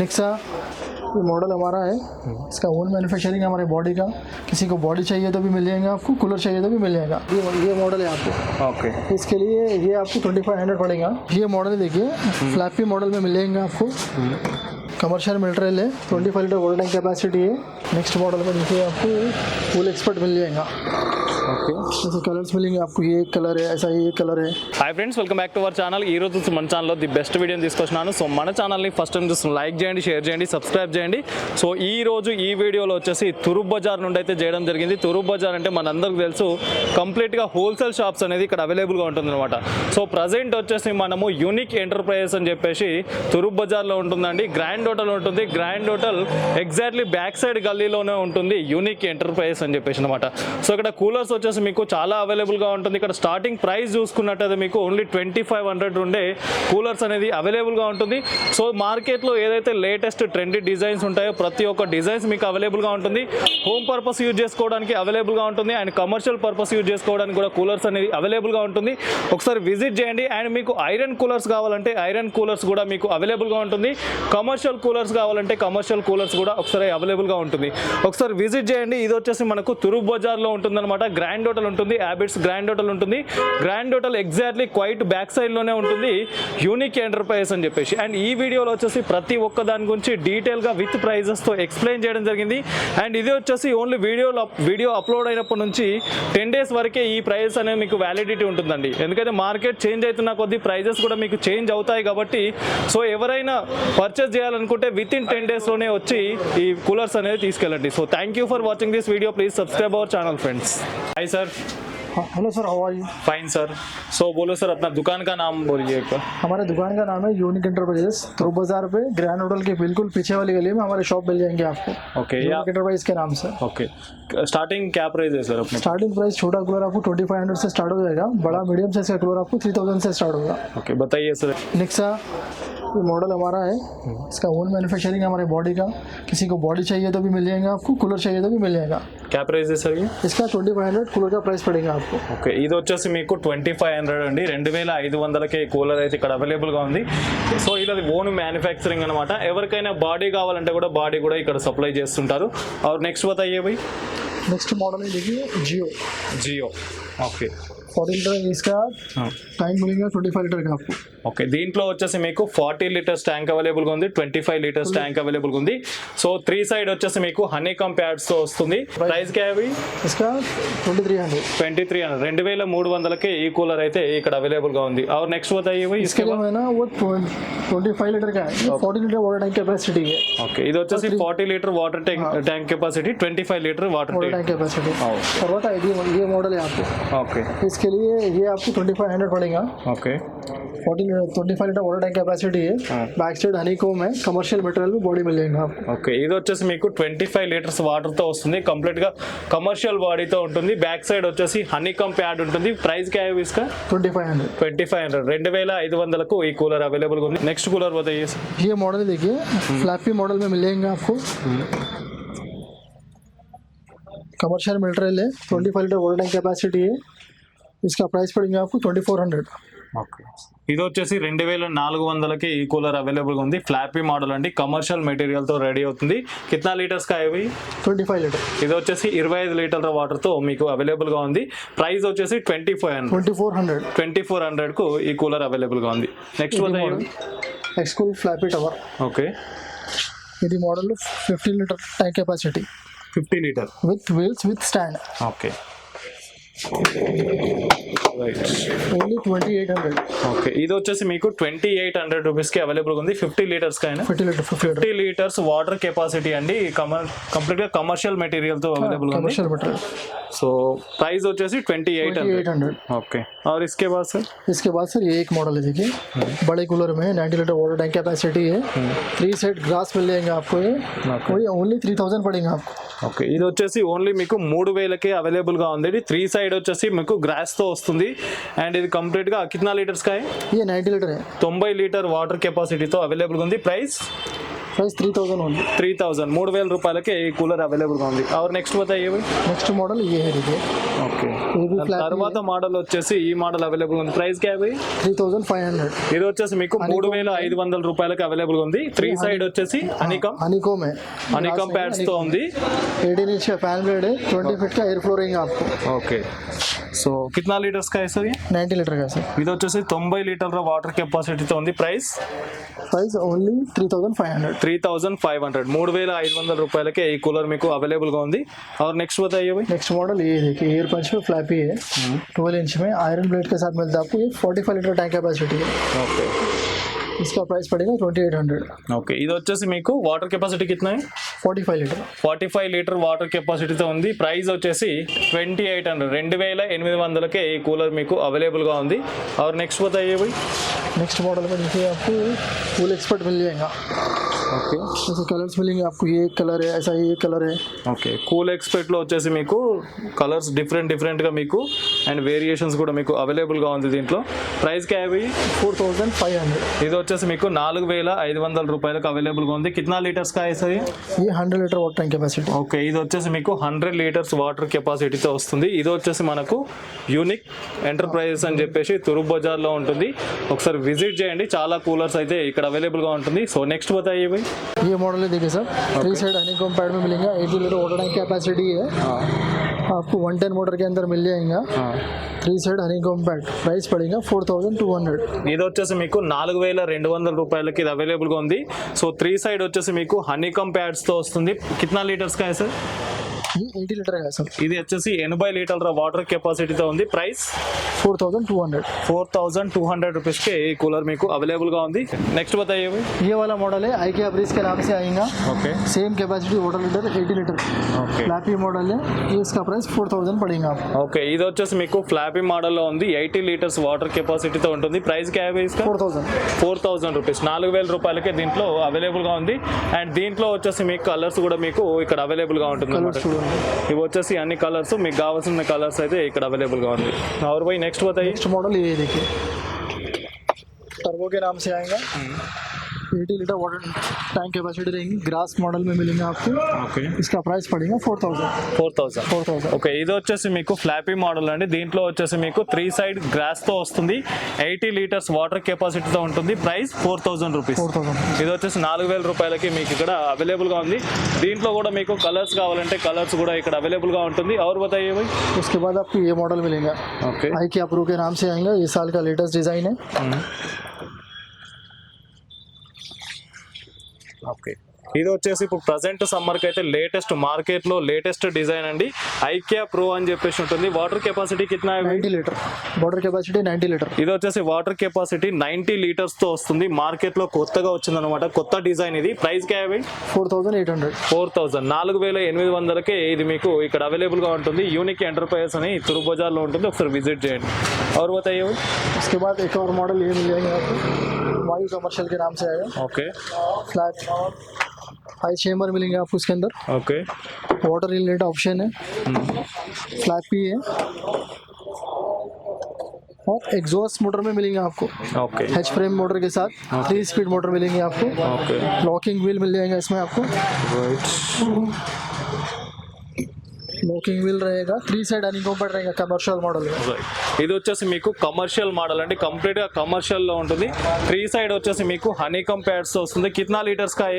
Nexa ये model हमारा है। इसका ओन मैन्युफैक्चरिंग हमारे बॉडी का। किसी को बॉडी चाहिए तो भी मिल जाएगा आपको कूलर चाहिए तो भी मिल जाएगा। ये ये मॉडल है आपको। ओके इसके लिए ये आपको ट्वेंटी फाइव हंड्रेड पड़ेगा। ये मॉडल देखिए फ्लैपी मॉडल में मिल जाएगा आपको कमर्शियल मटेरियल है। Twenty five litre volt tank capacity है। नेक्स्ट मॉडल में देखिए आपको फुल एक्सपर्ट मिल जाएगा। ఓకే जैसे कलर्स मिलेंगे आपको ये एक कलर है ऐसा ये एक कलर है hi friends welcome back to our channel ఈ రోజు మన ఛానల్లో ది బెస్ట్ వీడియోని తీసుకొచ్చినాను సో మన ఛానల్ని ఫస్ట్ టైం చూస్తున్న లైక్ చేయండి షేర్ చేయండి సబ్స్క్రైబ్ చేయండి సో ఈ రోజు ఈ వీడియోలో వచ్చేసి తురుబ్ బజార్ నుండి అయితే చేయడం జరిగింది తురుబ్ బజార్ అంటే మనందరికి తెలుసు కంప్లీట్గా హోల్సేల్ షాప్స్ అనేది ఇక్కడ అవైలబుల్గా ఉంటుంది అనమాట సో ప్రజెంట్ వచ్చేసి మనము యూనిక్ ఎంటర్ప్రైజెస్ అని చెప్పేసి తురుబ్ బజార్లో ఉంటుందండి గ్రాండ్ హోటల్ ఉంటుంది grand hotel exactly back side గల్లీలోనే ఉంటుంది యూనిక్ ఎంటర్ప్రైజెస్ అని చెప్పేసి అనమాట సో ఇక్కడ కూలర్స్ వచ్చేసి మీకు చాలా అవైలబుల్గా ఉంటుంది. ఇక్కడ స్టార్టింగ్ ప్రైస్ చూసుకున్నట్టయితే మీకు ఓన్లీ ట్వంటీ ఫైవ్ హండ్రెడ్ ఉండే కూలర్స్ అనేది అవైలబుల్గా ఉంటుంది. సో మార్కెట్లో ఏదైతే లేటెస్ట్ ట్రెండీ డిజైన్స్ ఉంటాయో ప్రతి ఒక్క డిజైన్స్ మీకు అవైలబుల్గా ఉంటుంది. హోమ్ పర్పస్ యూజ్ చేసుకోవడానికి అవైలబుల్గా ఉంటుంది. అండ్ కమర్షియల్ పర్పస్ యూజ్ చేసుకోవడానికి కూడా కూలర్స్ అనేది అవైలబుల్గా ఉంటుంది. ఒకసారి విజిట్ చేయండి. అండ్ మీకు ఐరన్ కూలర్స్ కావాలంటే ఐరన్ కూలర్స్ కూడా మీకు అవైలబుల్గా ఉంటుంది. కమర్షియల్ కూలర్స్ కావాలంటే కమర్షియల్ కూలర్స్ కూడా ఒకసారి అవైలబుల్గా ఉంటుంది. ఒకసారి విజిట్ చేయండి. ఇది వచ్చేసి మనకు తురుబ్ బజార్లో ఉంటుందన్నమాట. గ్రాండ్ హోటల్ ఉంటుంది హ్యాబిట్స్ గ్రాండ్ హోటల్ ఉంటుంది. Grand hotel exactly quite back సైడ్లోనే ఉంటుంది యూనిక్ ఎంటర్ప్రైజెస్ అని చెప్పేసి. అండ్ ఈ వీడియోలో వచ్చేసి ప్రతి ఒక్క దాని గురించి డీటెయిల్గా విత్ ప్రైజెస్తో ఎక్స్ప్లెయిన్ చేయడం జరిగింది. అండ్ ఇది వచ్చేసి ఓన్లీ వీడియోలో వీడియో అప్లోడ్ అయినప్పటి నుంచి టెన్ డేస్ వరకే ఈ ప్రైజెస్ అనేది మీకు వ్యాలిడిటీ ఉంటుందండి. ఎందుకంటే మార్కెట్ చేంజ్ అవుతున్న కొద్దీ ప్రైజెస్ కూడా మీకు చేంజ్ అవుతాయి కాబట్టి సో ఎవరైనా పర్చేస్ చేయాలనుకుంటే విత్ ఇన్ టెన్ డేస్లోనే వచ్చి ఈ కూలర్స్ అనేది తీసుకెళ్ళండి. So thank for watching this video. Please subscribe our channel friends. Hi sir hello sir how are you fine sir so बोलो सर अपना दुकान का नाम बोलिए एक बार। हमारे दुकान का नाम है यूनिक इंटरप्राइजेस ध्रुव बाज़ार पे ग्रैंड होटल के बिल्कुल पीछे वाली गली में हमारे शॉप मिल जाएँगे आपको। ओके यूनिक इंटरप्राइज के नाम से। ओके स्टार्टिंग क्या प्राइस है सर अपने? स्टार्टिंग प्राइस छोटा कूलर आपको ट्वेंटी फाइव हंड्रेड से स्टार्ट हो जाएगा बड़ा मीडियम साइज़ का कूलर आपको थ्री थाउज़ेंड से स्टार्ट होगा। ओके बताइए सर नेक्सा ये मॉडल हमारा है इसका ओन मैन्युफैक्चरिंग है हमारे बॉडी का किसी को बॉडी चाहिए तो भी मिल जाएगा आपको कूलर चाहिए तो भी मिल जाएगा क्या प्राइस है सर ये इसका ट्वेंटी फाइव हंड्रेड कूलर का प्राइस पड़ेगा आपको ఓకే ఇది వచ్చేసి మీకు ట్వంటీ ఫైవ్ హండ్రెడ్ అండి రెండు వేల ఐదు వందలకి కూలర్ అయితే ఇక్కడ అవైలబుల్గా ఉంది సో ఇది ఓన్ మ్యానుఫ్యాక్చరింగ్ అనమాట ఎవరికైనా బాడీ కావాలంటే కూడా బాడీ కూడా ఇక్కడ సప్లై చేస్తుంటారు और నెక్స్ట్ बताइए भाई नेक्स्ट मॉडल है देखिए जियो జియో ఓకే फोर्टी लीटर इसका टाइम मिलेगा ट्वेंटी फाइव लीटर का आपको ఓకే దీంట్లో వచ్చేసి మీకు ఫార్టీ లీటర్స్ ట్యాంక్ అవైలబుల్గా ఉంది ట్వంటీ ఫైవ్ లీటర్స్ ట్యాంక్ అవైలబుల్గా ఉంది సో త్రీ సైడ్ వచ్చేసి మీకు హనీ కమ్ ప్యాడ్స్తో వస్తుంది ప్రైస్ కే అవి इसका twenty three hundred twenty three hundred రెండు వేల మూడు వందలకి ఈ కూలర్ అయితే ఇక్కడ అవైలబుల్గా ఉంది और నెక్స్ట్ बताइए भाई इसके इसके लिए है ना वो ट्वेंटी फाइव लीटर का है forty litre water tank capacity है ఓకే ఇది వచ్చేసి forty litre water tank tank capacity twenty five litre water water tank tank capacity हाँ, और बता ये ये मॉडल है आपको ఓకే इसके लिए ये आपको ट्वेंटी फाइव हंड्रेड पड़ेगा okay forty twenty five litre water tank capacity है हाँ। बैक साइड हनी कोम है कमर्शियल मटेरियल में बॉडी मिल जाएगा आपको ఓకే ఇది వచ్చేసి మీకు ట్వంటీ ఫైవ్ లీటర్స్ వాటర్తో వస్తుంది కంప్లీట్గా కమర్షియల్ బాడీతో ఉంటుంది బ్యాక్ సైడ్ వచ్చేసి హనీ కమ్ ప్యాడ్ ఉంటుంది ప్రైస్ క్యా है इसका twenty five hundred twenty five hundred రెండు వేల ఐదు వందలకు ఈ కూలర్ అవైలబుల్గా ఉంది నెక్స్ట్ కూలర్ बताइए सर ये मॉडल देखिए फ्लैपी मॉडल में मिल जाएंगे आपको कमर्शियल मटेरियल है twenty five litre water tank capacity है ఇసుక ప్రైస్ पड़ेगा आपको ట్వంటీ ఫోర్ హండ్రెడ్ ఓకే. ఇది వచ్చేసి రెండు వేల నాలుగు వందలకి ఈ కూలర్ అవైలబుల్గా ఉంది. ఫ్లాపీ మోడల్ అండి. కమర్షియల్ మెటీరియల్తో రెడీ అవుతుంది. కిత్నా లీటర్స్ కావి ట్వంటీ ఫైవ్ లీటర్. ఇది వచ్చేసి ఇరవై ఐదు లీటర్ల వాటర్తో మీకు అవైలబుల్గా ఉంది. ప్రైస్ వచ్చేసి twenty five hundred twenty four hundred twenty four హండ్రెడ్కు ఈ కూలర్ అవైలబుల్గా ఉంది next one cool floppy tower okay. ఇది model fifteen litre tank capacity fifty litre. With wheels with stand okay. thank Only twenty eight hundred okay ఇది వచ్చేసి మీకు twenty eight hundred రూపీస్కి అవైలబుల్గా ఉంది ఫిఫ్టీ లీటర్స్ కైనా fifty litre fifty litre fifty litres water capacity అండి comer కంప్లీట్గా commercial మెటీరియల్తో అవైలబుల్ ఉంది कमर्शियल मटेरियल సో ప్రైస్ వచ్చేసి twenty eight twenty hundred eight hundred okay और इसके बाद सर इसके बाद सर ये एक मॉडल है देखिए बड़े कूलर में ninety litre water tank capacity है थ्री सेट ग्रास मिल जाएंगे आपको ये Okay. वही ओनली थ्री थाउजेंड पड़ेगा आपको ఓకే ఇది వచ్చేసి ఓన్లీ మీకు మూడు వేలకే అవైలబుల్గా ఉంది ఇది త్రీ సైడ్ వచ్చేసి మీకు గ్రాస్తో వస్తుంది అండ్ ఇది కంప్లీట్గా కిतना లీటర్స్ కాయ ఇది నైన్టీ లీటర్. తొంభై లీటర్ వాటర్ కెపాసిటీతో అవైలబుల్ ఉంది. ప్రైస్ ప్రైస్ త్రీ థౌసंड ఉంది. త్రీ థౌసंड మూడు వేల రూపాయలకి ఈ కూలర్ అవైలబుల్గా ఉంది. అవర్ నెక్స్ట్ బతాయి నెక్స్ట్ మోడల్ ఏ ఇది ఓకే తర్వాత మోడల్ వచ్చేసి ఈ మోడల్ అవైలబుల్ ఉంది. ప్రైస్ క్యాబ్ త్రీ థౌసండ్ ఫైవ్ హండ్రెడ్ ఇది వచ్చేసి మీకు మూడు వేల ఐదు వందల రూపాయలకి అవైలబుల్ ఉంది. త్రీ సైడ్ వచ్చేసి అనికమ్ అనికోమే అనికమ్ ప్యాడ్స్తో ఉంది. Eighteen inch fan blade twenty feet air flooring okay so కిట్నా litres కా సార్ నైన్టీ లీటర్ కా సార్. ఇది వచ్చేసి తొంభై లీటర్ల వాటర్ కెపాసిటీతో ఉంది. Price price only three thousand five hundred three thousand five hundred మూడు వేల ఐదు వందల రూపాయలకే ఈ కూలర్ మీకు అవైలబుల్గా ఉంది. అవర్ నెక్స్ట్ పోతే भाई నెక్స్ట్ మోడల్ ये air punch floppy twelve inch है ఐరన్ इंच में आयरन ब्लेड के साथ मिलता है आपको ये ఇస్కా ప్రైస్ पड़ेगा ట్వంటీ ఎయిట్ హండ్రెడ్ ఓకే ఇది వచ్చేసి మీకు water capacity కిतना forty five litre forty five litre water కెపాసిటీతో ఉంది. ప్రైస్ వచ్చేసి ట్వంటీ ఎయిట్ హండ్రెడ్ రెండు వేల ఎనిమిది వందలకే ఈ కూలర్ మీకు అవైలబుల్గా ఉంది. और నెక్స్ట్ बताइए भाई నెక్స్ట్ మోడల్ కూల్ ఎక్స్పర్ట్ आपको ఓకే. जैसे कलर्स मिलेंगे आपको ये कलर है ఓకే కూల్ ఎక్స్పెక్ట్లో వచ్చేసి మీకు కలర్స్ డిఫరెంట్ డిఫరెంట్గా మీకు అండ్ వేరియేషన్స్ కూడా మీకు అవైలబుల్గా ఉంది దీంట్లో. ప్రైస్కి అవి ఫోర్ थाउजेंड ఫైవ్ హండ్రెడ్ ఇది వచ్చేసి మీకు నాలుగు వేల ఐదు వందల రూపాయలకు అవైలబుల్గా ఉంది. కిतना లీటర్స్ కా వేస్తుంది ये hundred litre water tank okay ఇది వచ్చేసి మీకు హండ్రెడ్ లీటర్స్ వాటర్ కెపాసిటీతో వస్తుంది. ఇది వచ్చేసి మనకు యూనిక్ ఎంటర్ప్రైజెస్ అని చెప్పేసి తురు బజార్లో ఉంటుంది. ఒకసారి విజిట్ చేయండి. చాలా కూలర్స్ అయితే ఇక్కడ అవైలబుల్గా ఉంటుంది. సో నెక్స్ట్ బతాయి भी ये मॉडल है देखिए sir three side honey comb pad में मिलेंगे eighty litre water tank capacity है आपको वन टेन मोटर के अंदर మిల్ చేయంగా three side honey compact price పడింగా four thousand two hundred ఇది వచ్చేసి మీకు నాలుగు వేల రెండు వందల రూపాయలకి ఇది అవైలబుల్గా ఉంది. సో త్రీ సైడ్ వచ్చేసి మీకు హనీ కాంపాక్ట్స్తో వస్తుంది. కిतना లీటర్స్ కాయ సార్? ये एटी लीटर का है सर ఇది వచ్చేసి ఎనభై లీటర్ల వాటర్ కెపాసిటీతో ఉంది price four thousand two hundred four thousand two hundred రూపీస్కి ఈ కూలర్ మీకు అవైలబుల్గా ఉంది నెక్స్ట్ बताइए भाई ये वाला मॉडल है आई के ब्रिज के नाम से आएगा okay same capacity water litre eighty litre okay flappy model है ये इसका प्राइस फोर थाउजेंड पड़ेगा आपको ఓకే ఇది వచ్చేసి మీకు ఫ్లాపీ మోడల్లో ఉంది ఎయిటీ లీటర్స్ వాటర్ కెపాసిటీతో ఉంటుంది price cab four thousand four thousand rupees నాలుగు వేల రూపాయలకే దీంట్లో అవైలబుల్గా ఉంది అండ్ దీంట్లో వచ్చేసి మీకు కలర్స్ కూడా మీకు ఇక్కడ అవైలబుల్గా ఉంటుంది कलर्स అన్నమాట చూడండి ఇవి వచ్చేసి అన్ని కలర్స్ మీకు కావాల్సిన కలర్స్ అయితే ఇక్కడ అవైలబుల్గా ఉంది और भाई नेक्स्ट बताइए नेक्स्ट मॉडल ये देखिए टर्बो के नाम से आएगा eighty litre water tank capacity रहेगी ग्रास मॉडल में मिलेंगे आपको ఓకే इसका प्राइस पड़ेगा four thousand four thousand four thousand okay ఇది వచ్చేసి మీకు ఫ్లాపీ మోడల్ అండి దీంట్లో వచ్చేసి మీకు త్రీ సైడ్ గ్రాస్ తో వస్తుంది ఎయిటీ లీటర్స్ వాటర్ కెపాసిటీతో ఉంటుంది price four thousand rupees four thousand ఇది వచ్చేసి నాలుగు వేల రూపాయలకి మీకు ఇక్కడ అవైలబుల్ గా ఉంది దీంట్లో కూడా మీకు కలర్స్ కావాలంటే కలర్స్ కూడా ఇక్కడ అవైలబుల్ గా ఉంటుంది और बताइए भाई उसके बाद आपको ये मॉडल मिलेगा ఓకే आई के अप्रू के नाम से आएगा ये साल का लेटेस्ट डिज़ाइन है ఓకే ఇది వచ్చేసి ఇప్పుడు ప్రజెంట్ సమ్మర్కి అయితే లేటెస్ట్ మార్కెట్లో లేటెస్ట్ డిజైన్ అండి. ఐక్యా ప్రో అని చెప్పేసి ఉంటుంది. Water capacity కిట్నా ninety litre. Water capacity ninety litre. ఇది వచ్చేసి వాటర్ కెపాసిటీ నైన్టీ లీటర్స్తో వస్తుంది. మార్కెట్లో కొత్తగా వచ్చింది అనమాట కొత్త డిజైన్ ఇది. ప్రైస్ క్యా four thousand eight hundred four thousand నాలుగు వేల ఎనిమిది వందలకే ఇది మీకు ఇక్కడ అవైలబుల్గా ఉంటుంది. యూనిక్ ఎంటర్ప్రైజెస్ అని తిరుబజార్లో ఉంటుంది. ఒకసారి విజిట్ చేయండి. और बताइए మోడల్ ఏమి एक और मॉडल ये ఓకే हाई चेम्बर मिलेंगे आपको इसके अंदर। ओके वाटर रिलेटेड ऑप्शन है। फ्लैपी है। और एग्जॉस्ट मोटर में मिलेंगे आपको। ओके एच फ्रेम मोटर के साथ। थ्री स्पीड मोटर मिलेंगे आपको। ओके लॉकिंग व्हील मिल जाएगा इसमें आपको। लॉकिंग స్మోకింగ్ వీల్ రేగా త్రీ సైడ్ అని ఇంకొకటి రేగా కమర్షియల్ మోడల్ ఇది వచ్చేసి మీకు కమర్షియల్ మోడల్ అండి. కంప్లీట్గా కమర్షియల్లో ఉంటుంది. త్రీ సైడ్ వచ్చేసి మీకు హనీ కంప్యాడ్స్ వస్తుంది. కిतना లీటర్స్ కాయ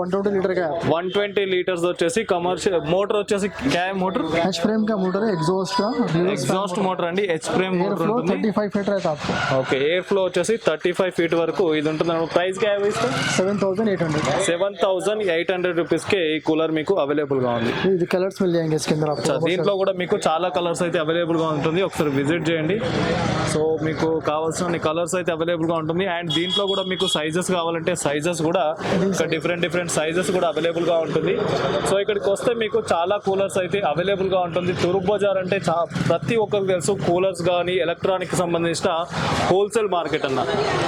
వన్ ట్వంటీ లీటర్ కాయ వన్ ట్వంటీ లీటర్స్ వచ్చేసి కమర్షియల్ మోటార్ వచ్చేసి క్యామ్ మోటార్ హెచ్ ఫ్రేమ్ కా మోటార్ ఎగ్జాస్ట్ కా? ఎగ్జాస్ట్ మోటార్ అండి. హెచ్ ఫ్రేమ్ మోటార్ ఉంటుంది. 35 feet rate of okay air flow వచ్చేసి 35 ఫీట్ వరకు ఇది ఉంటుంది. ప్రైస్ కా है इसका 7800 7800 రూపాయస్ కే ఈ కూలర్ మీకు అవైలబుల్గా ఉంది. ఇది కలర్స్ మిల్ जाएंगे దీంట్లో కూడా మీకు చాలా కలర్స్ అయితే అవైలబుల్గా ఉంటుంది. ఒకసారి విజిట్ చేయండి. సో మీకు కావాల్సిన కలర్స్ అయితే అవైలబుల్గా ఉంటుంది. అండ్ దీంట్లో కూడా మీకు సైజెస్ కావాలంటే సైజెస్ కూడా ఇంకా డిఫరెంట్ డిఫరెంట్ సైజెస్ కూడా అవైలబుల్గా ఉంటుంది. సో ఇక్కడికి వస్తే మీకు చాలా కూలర్స్ అయితే అవైలబుల్గా ఉంటుంది. తూర్పు బజార్ అంటే చా ప్రతి ఒక్కరికి తెలుసు కూలర్స్ కానీ ఎలక్ట్రానిక్ సంబంధించిన హోల్సేల్ మార్కెట్ అన్న.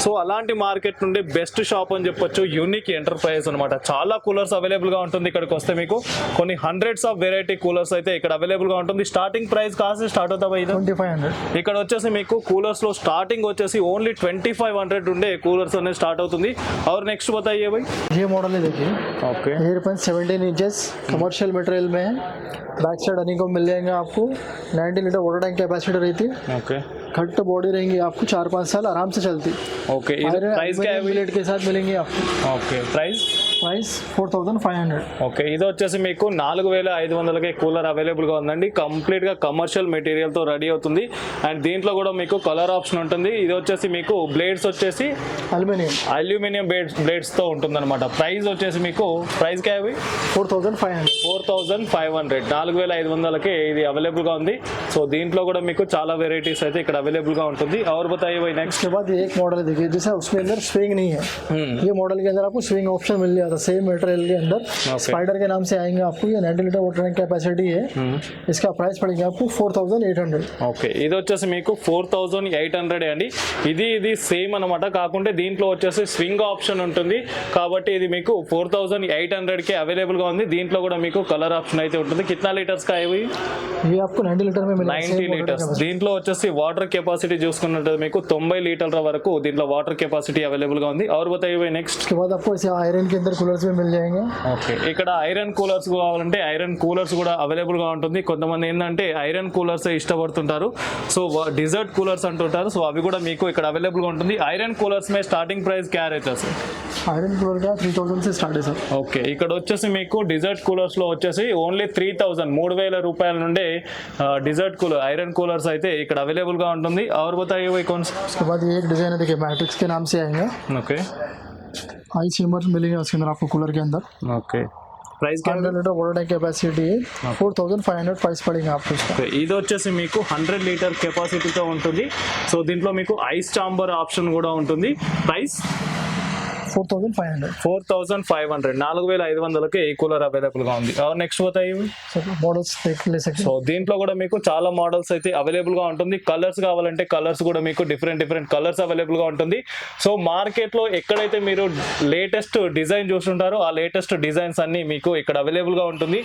సో అలాంటి మార్కెట్ నుండి బెస్ట్ షాప్ అని చెప్పొచ్చు. యూనిక్ ఎంటర్ప్రైజ్ అనమాట చాలా కూలర్స్ అవైలబుల్గా ఉంటుంది ఇక్కడికి వస్తే మీకు. కొన్ని హండ్రెడ్స్ ఆఫ్ వెరైటీ కూలర్స్ అయితే అయితే ఇక్కడ అవైలబుల్ గా ఉంటుంది స్టార్టింగ్ ప్రైస్ కాస్ట్ స్టార్ట్ అవుతా ఇది ट्वेंटी फाइव हंड्रेड ఇక్కడ వచ్చేసి మీకు కూలర్స్ లో స్టార్టింగ్ వచ్చేసి ఓన్లీ ట్వంటీ ఫైవ్ హండ్రెడ్ ఉండే కూలర్స్ అనేది స్టార్ట్ అవుతుంది और నెక్స్ట్ बताइए भाई ये मॉडल है देखिए okay air pen seventeen inches commercial material में है बैक साइड अनिंग को मिल जाएंगे आपको 90 लीटर वाटर टैंक कैपेसिटी रहती ఓకే घट्ट बॉडी रहेंगी आपको चार पाँच साल आराम से चलती ఓకే ఇది Iron ప్రైస్ क्या है aluminum भाई प्लेट के साथ मिलेंगे आपको okay Price price four thousand five hundred okay ఇది వచ్చేసి మీకు నాలుగు వేల ఐదు వందలకే కూలర్ అవైలబుల్ గా ఉందండి కంప్లీట్ గా కమర్షియల్ మెటీరియల్ తో రెడీ అవుతుంది అండ్ దీంట్లో కూడా మీకు కలర్ ఆప్షన్ ఉంటుంది ఇది వచ్చేసి మీకు బ్లేడ్స్ వచ్చేసి एल्यूमिनियम అల్యూమినియం బ్లేడ్స్ బ్లేడ్స్ తో ఉంటుంది అనమాట ప్రైస్ వచ్చేసి మీకు ప్రైస్ क्या है भाई four thousand five hundred four thousand five hundred నాలుగు వేల ఐదు వందలకి ఇది అవైలబుల్ గా ఉంది సో దీంట్లో కూడా మీకు చాలా వెరైటీస్ అయితే ఇక్కడ అవైలబుల్ గా ఉంటుంది और बताइए भाई नेक्स्ट उसके बाद ये एक मॉडल है देखिए जैसा उसके अंदर स्विंग नहीं है हम्म। ये मॉडल के अंदर आपको स्विंग ऑप्शन मिल जाता रहेगा सेम मटेरियल के अंदर स्पाइडर के नाम से आएंगे आपको ये ninety litre water tank capacity है। इसका ప్రైస్ पड़ेगा आपको four thousand eight hundred okay ఇది వచ్చేసి మీకు ఫోర్ థౌసండ్ ఎయిట్ హండ్రెడ్ అండి ఇది ఇది సేమ్ అనమాట కాకుంటే దీంట్లో వచ్చేసి స్వింగ్ ఆప్షన్ ఉంటుంది కాబట్టి ఇది మీకు ఫోర్ థౌసండ్ ఎయిట్ హండ్రెడ్కి అవైలబుల్గా ఉంది దీంట్లో కూడా మీకు కలర్ ఆప్షన్ అయితే ఉంటుంది కిतना లీటర్స్ కా ఇవి నైన్టీ లీటర్ నైన్టీ లీటర్స్ దీంట్లో వచ్చేసి వాటర్ కెపాసిటీ చూసుకున్నట్టు మీకు తొంభై లీటర్ల వరకు దీంట్లో వాటర్ కెపాసిటీ అవైలబుల్గా ఉంది और బతాయి నెక్స్ట్ नेक्स्ट के बाद कूलर्स भी मिल जाएंगे ఓకే ఇక్కడ ఐరన్ కూలర్స్ కావాలంటే ఐరన్ కూలర్స్ కూడా అవైలబుల్ గా ఉంటుంది కొంతమంది ఏంటంటే ఐరన్ కూలర్స్ ఇష్టపడుతుంటారు సో డిజర్ట్ కూలర్స్ అంటుంటారు సో అవి కూడా మీకు ఇక్కడ అవైలబుల్ గా ఉంటుంది iron coolers May starting price క్యా रहता సార్ आयरन कूलर का थ्री थाउजेंड से स्टार्ट है सर ఓకే ఇక్కడ వచ్చేసి మీకు డిజర్ట్ కూలర్స్ లో వచ్చేసి ఓన్లీ త్రీ థౌజండ్ మూడు వేల రూపాయల నుండే డిజర్ట్ కూలర్ ఐరన్ కూలర్స్ అయితే ఇక్కడ అవైలబుల్ గా ఉంటుంది और बताइए भाई कौन सा उसके बाद ये एक डिजाइन है देखिए मैट्रिक्स के नाम से आएंगे ओके हाई सीमर मिलेंगे उसके अंदर आपको कूलर के अंदर ओके ప్రైస్ क्या hundred litre water tank capacity है four thousand five hundred price पड़ेगा आपको इसका ఓకే, ఇది వచ్చేసి మీకు హండ్రెడ్ లీటర్ కెపాసిటీతో ఉంటుంది సో దీంట్లో మీకు ఐస్ చాంబర్ ఆప్షన్ కూడా ఉంటుంది price four thousand five hundred. Four thousand five hundred. నాలుగు వేల ఐదు వందలకి ఈ కూలర్ అవైలబుల్గా ఉంది నెక్స్ట్ పోతాయి మోడల్స్ సో దీంట్లో కూడా మీకు చాలా మోడల్స్ అయితే అవైలబుల్గా ఉంటుంది. కలర్స్ కావాలంటే కలర్స్ కూడా మీకు డిఫరెంట్ డిఫరెంట్ కలర్స్ అవైలబుల్గా ఉంటుంది. సో మార్కెట్లో ఎక్కడైతే మీరు లేటెస్ట్ డిజైన్ చూస్తుంటారో ఆ లేటెస్ట్ డిజైన్స్ అన్ని మీకు ఇక్కడ అవైలబుల్గా ఉంటుంది.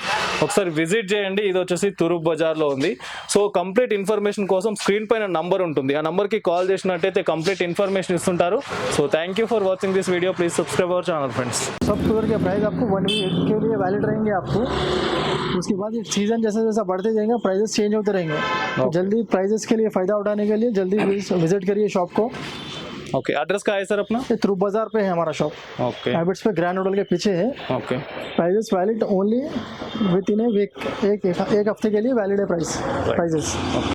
ఒకసారి విజిట్ చేయండి. ఇది వచ్చేసి తురుబ్ బజార్లో ఉంది. సో కంప్లీట్ ఇన్ఫర్మేషన్ కోసం స్క్రీన్ పైన నంబర్ ఉంటుంది. ఆ నంబర్కి కాల్ చేసినట్టయితే కంప్లీట్ ఇన్ఫర్మేషన్ ఇస్తుంటారు. So thank you for watching this video please subscribe और चैनल फ्रेंड्स सब टूर के प्राइस आपको वन वीक के लिए वैलिड रहेंगे आपको। उसके बाद सीज़न जैसे जैसे बढ़ते जाएँगे प्राइजेस चेंज होते रहेंगे। Okay. जल्दी प्राइजेस के लिए फ़ायदा उठाने के लिए जल्दी विज़िट करिए शॉप को। ओके okay, एड्रेस का है सर अपना? थ्रू बाज़ार पे है हमारा शॉप ओके हैबिट्स पे ग्रैंड होटल के पीछे है। Okay prices valid only within a week एक हफ़्ते के लिए वैलिड है प्राइस प्राइजेस